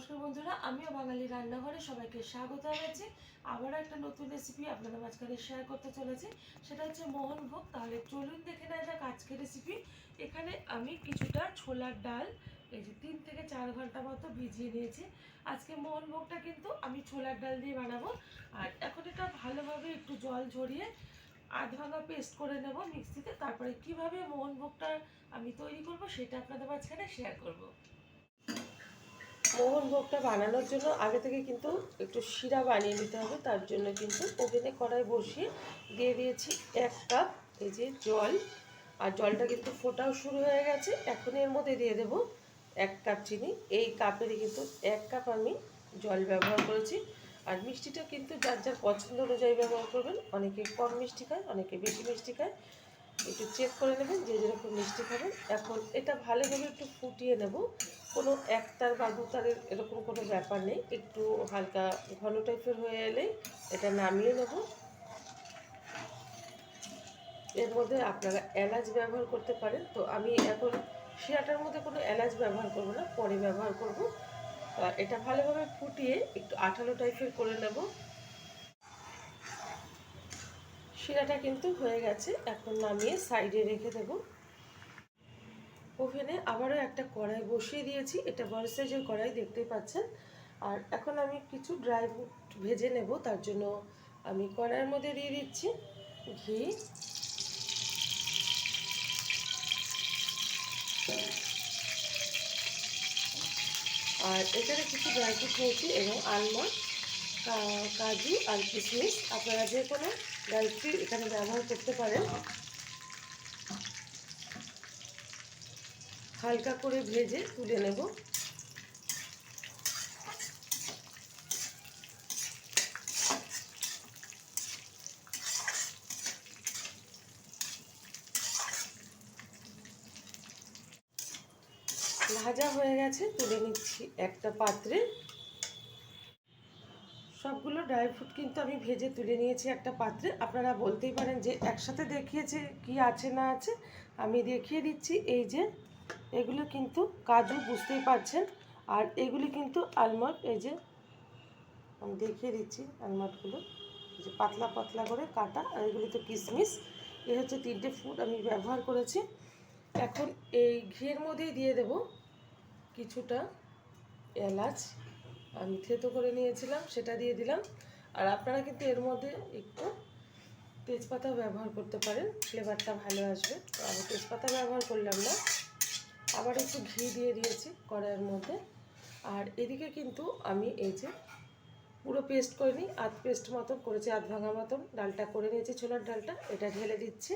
নমস্কার বন্ধুরা, আমিও বাঙালি রান্নাঘরে সবাইকে স্বাগত জানাচ্ছি। আবারও একটা নতুন রেসিপি আপনাদের মাঝখানে শেয়ার করতে চলেছি। সেটা হচ্ছে মোহনভোগ তাহলে চলুন দেখে নেওয়া যাক আজকের রেসিপি এখানে আমি কিছুটা ছোলার ডাল, এই যে তিন থেকে চার ঘণ্টা মতো ভিজিয়ে নিয়েছি। আজকে মোহনভোগটা কিন্তু আমি ছোলার ডাল দিয়ে বানাবো। আর এখন এটা ভালোভাবে একটু জল ঝরিয়ে আধ ভাঙা পেস্ট করে নেব মিক্সিতে তারপরে কীভাবে মোহনভোগটা আমি তৈরি করব সেটা আপনাদের মাঝখানে শেয়ার করব। মোহনভোগটা বানানোর জন্য আগে থেকে কিন্তু একটু শিরা বানিয়ে নিতে হবে, তার জন্য কিন্তু ওভেনে কড়াই বসিয়ে দিয়ে দিয়েছি এক কাপ এই যে জল। আর জলটা কিন্তু ফোটাও শুরু হয়ে গেছে, এখন এর মধ্যে দিয়ে দেব এক কাপ চিনি। এই কাপেরই কিন্তু এক কাপ আমি জল ব্যবহার করেছি। আর মিষ্টিটা কিন্তু যার যার পছন্দ অনুযায়ী ব্যবহার করবেন, অনেকে কম মিষ্টি খায়, অনেকে বেশি মিষ্টি খায়। একটু চেক করে নেবেন, যে যেরকম মিষ্টি খাবেন। এখন এটা ভালোভাবে একটু ফুটিয়ে নেব। কোনো একতার বা দুতারের এরকম কোনো ব্যাপার নেই। একটু হালকা ঘন টাইপের হয়ে এলেই এটা নামিয়ে নেব। এর মধ্যে আপনারা এলাচ ব্যবহার করতে পারেন। তো আমি এখন শিরাটার মধ্যে কোনো এলাচ ব্যবহার করব না, পরে ব্যবহার করব। এটা ভালোভাবে ফুটিয়ে একটু আঠালো টাইপের করে নেব। শিরাটা কিন্তু হয়ে গেছে, এখন নামিয়ে সাইডে রেখে দেব। ওভেনে আবারও একটা কড়াই বসিয়ে দিয়েছি। এটা বড় সাইজের কড়াই, দেখতেই পাচ্ছেন। আর এখন আমি কিছু ড্রাই ফ্রুট ভেজে নেব, তার জন্য আমি কড়াইয়ের মধ্যে দিয়ে দিচ্ছি ঘি। আর এখানে কিছু ড্রাই ফ্রুট নিয়েছি, এবং আলমন্ড কাজু আর কিশমিশ। আপনারা যে কোনো ড্রাই ফ্রুট এখানে ব্যবহার করতে পারেন। হালকা করে ভেজে তুলে নেব। ভাজা হয়ে গেছে, তুলে নিচ্ছি একটা পাত্রে। সবগুলো ড্রাই ফ্রুট কিন্তু আমি ভেজে তুলে নিয়েছি একটা পাত্রে। আপনারা বলতেই পারেন যে একসাথে দেখিয়েছে কি আছে না আছে। আমি দেখিয়ে দিচ্ছি, এই যে এগুলো কিন্তু কাজু, বুঝতেই পারছেন। আর এগুলি কিন্তু আলমন্ড, এই যে আমি দেখিয়ে দিচ্ছি আলমন্ডগুলো। যে পাতলা পাতলা করে কাটা, আর এগুলি তো কিশমিশ এই হচ্ছে তিনটে ফুড আমি ব্যবহার করেছি। এখন এই ঘিয়ের মধ্যেই দিয়ে দেব কিছুটা এলাচ। আমি থেতো করে নিয়েছিলাম, সেটা দিয়ে দিলাম। আর আপনারা কিন্তু এর মধ্যে একটু তেজপাতা ব্যবহার করতে পারেন। ফ্লেভারটা ভালো আসবে। তো আমি তেজপাতা ব্যবহার করলাম না। আবার একটু ঘি দিয়ে দিয়েছি কড়াইয়ের মধ্যে। আর এদিকে কিন্তু আমি এই যে পুরো পেস্ট করে নিই, আধ পেস্ট মতন করেছি, আধ ভাঙা মতন। ডালটা করে নিয়েছি, ছোলার ডালটা, এটা ঢেলে দিচ্ছি।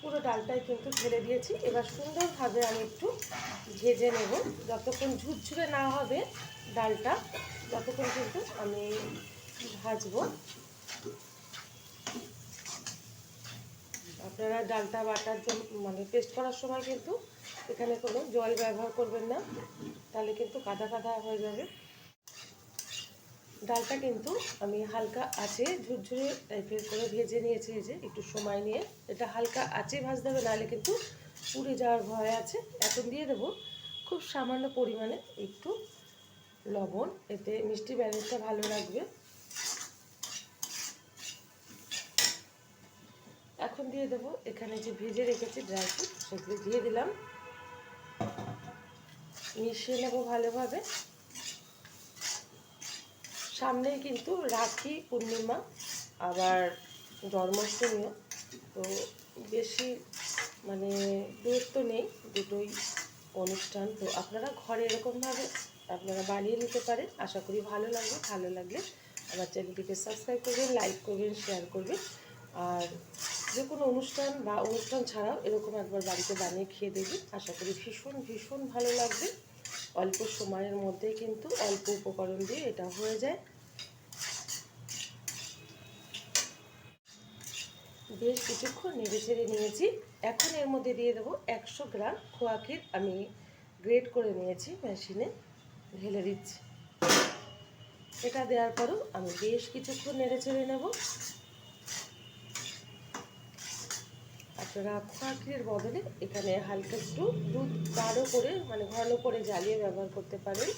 পুরো ডালটাই কিন্তু ঢেলে দিয়েছি। এবার সুন্দরভাবে আমি একটু ভেজে নেব। যতক্ষণ ঝুরঝুরে না হবে ডালটা, ততক্ষণ কিন্তু আমি ভাজবো। আপনারা ডালটা বাটার জন্য মানে পেস্ট করার সময় কিন্তু এখানে কোনো জল ব্যবহার করবেন না। তাহলে কিন্তু কাদা কাদা হয়ে যাবে। ডালটা কিন্তু আমি হালকা আছে ঝুরঝুরে টাইপের করে ভেজে নিয়েছি, এই যে একটু সময় নিয়ে। এটা হালকা আছে ভাজতে হবে, নাহলে কিন্তু পুড়ে যাওয়ার ভয় আছে। এখন দিয়ে দেবো খুব সামান্য পরিমাণে একটু লবণ, এতে মিষ্টি ব্যালেন্সটা ভালো রাখবে। এখন দিয়ে দেবো। এখানে যে ভেজে রেখেছি ড্রাই ফ্রুট সেগুলো দিয়ে দিলাম। মিশিয়ে নেব ভালোভাবে। সামনেই কিন্তু রাখি পূর্ণিমা, আবার জন্মাষ্টমীও। তো বেশি মানে দূরত্ব নেই, দুটোই অনুষ্ঠান। তো আপনারা ঘরে এরকমভাবে আপনারা বানিয়ে নিতে পারেন। আশা করি ভালো লাগবে। ভালো লাগলে আমার চ্যানেলটিকে সাবস্ক্রাইব করবেন লাইক করবেন শেয়ার করবেন। আর যে কোনো অনুষ্ঠান বা অনুষ্ঠান ছাড়াও এরকম একবার বাড়িতে বানিয়ে খেয়ে দেবেন আশা করি ভীষণ ভীষণ ভালো লাগবে। অল্প সময়ের মধ্যে কিন্তু অল্প উপকরণ দিয়ে এটা হয়ে যায়। বেশ কিছুক্ষণ নেড়ে ছেড়ে নিয়েছি। এখন এর মধ্যে দিয়ে দেবো একশো গ্রাম খোয়া ক্ষীর। আমি গ্রেট করে নিয়েছি মেশিনে ঢেলে দিচ্ছি। এটা দেওয়ার পরও আমি বেশ কিছুক্ষণ নেড়ে ছেড়ে নেব। খোয়াকিরের বদলে এখানে হালকা একটু দুধ গাঢ় করে মানে ঘন করে জ্বালিয়ে ব্যবহার করতে পারেন।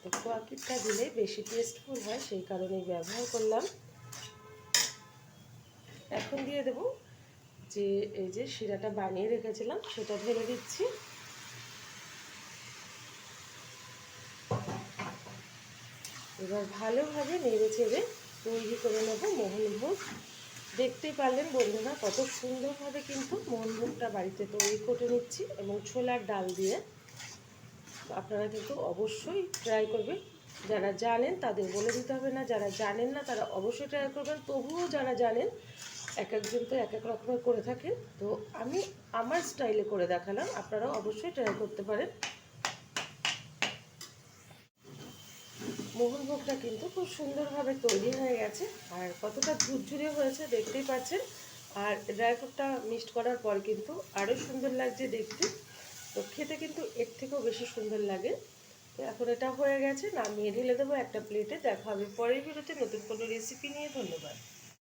তো খোয়াকিরটা দিলে বেশি টেস্টফুল হয়, সেই কারণেই ব্যবহার করলাম। এখন দিয়ে দেব যে, এই যে শিরাটা বানিয়ে রেখেছিলাম, সেটা ঢেলে দিচ্ছি। এবার ভালোভাবে নেড়ে চেড়ে তৈরি করে নেব মোহনভোগ দেখতেই পারলেন বন্ধুরা, কত সুন্দরভাবে কিন্তু মোহনভোগটা বাড়িতে তৈরি করে নিচ্ছি এবং ছোলার ডাল দিয়ে। আপনারা কিন্তু অবশ্যই ট্রাই করবেন। যারা জানেন তাদের বলে দিতে হবে না, যারা জানেন না তারা অবশ্যই ট্রাই করবেন। তবুও যারা জানেন, এক একজন তো এক এক রকমের করে থাকেন। তো আমি আমার স্টাইলে করে দেখালাম, আপনারাও অবশ্যই ট্রাই করতে পারেন। মোহনভোগটা কিন্তু খুব সুন্দরভাবে তৈরি হয়ে গেছে। আর কতটা ঝুরঝুরে হয়েছে দেখতেই পাচ্ছেন। আর ড্রাই ফ্রুটটা মিক্সড করার পর কিন্তু আরও সুন্দর লাগছে দেখতে। তো খেতে কিন্তু এর থেকেও বেশি সুন্দর লাগে। তো এখন এটা হয়ে গেছে। নামিয়ে ঢেলে দেবো একটা প্লেটে। দেখা হবে পরের ভিডিওতে। নতুন কোনো রেসিপি নিয়ে। ধন্যবাদ।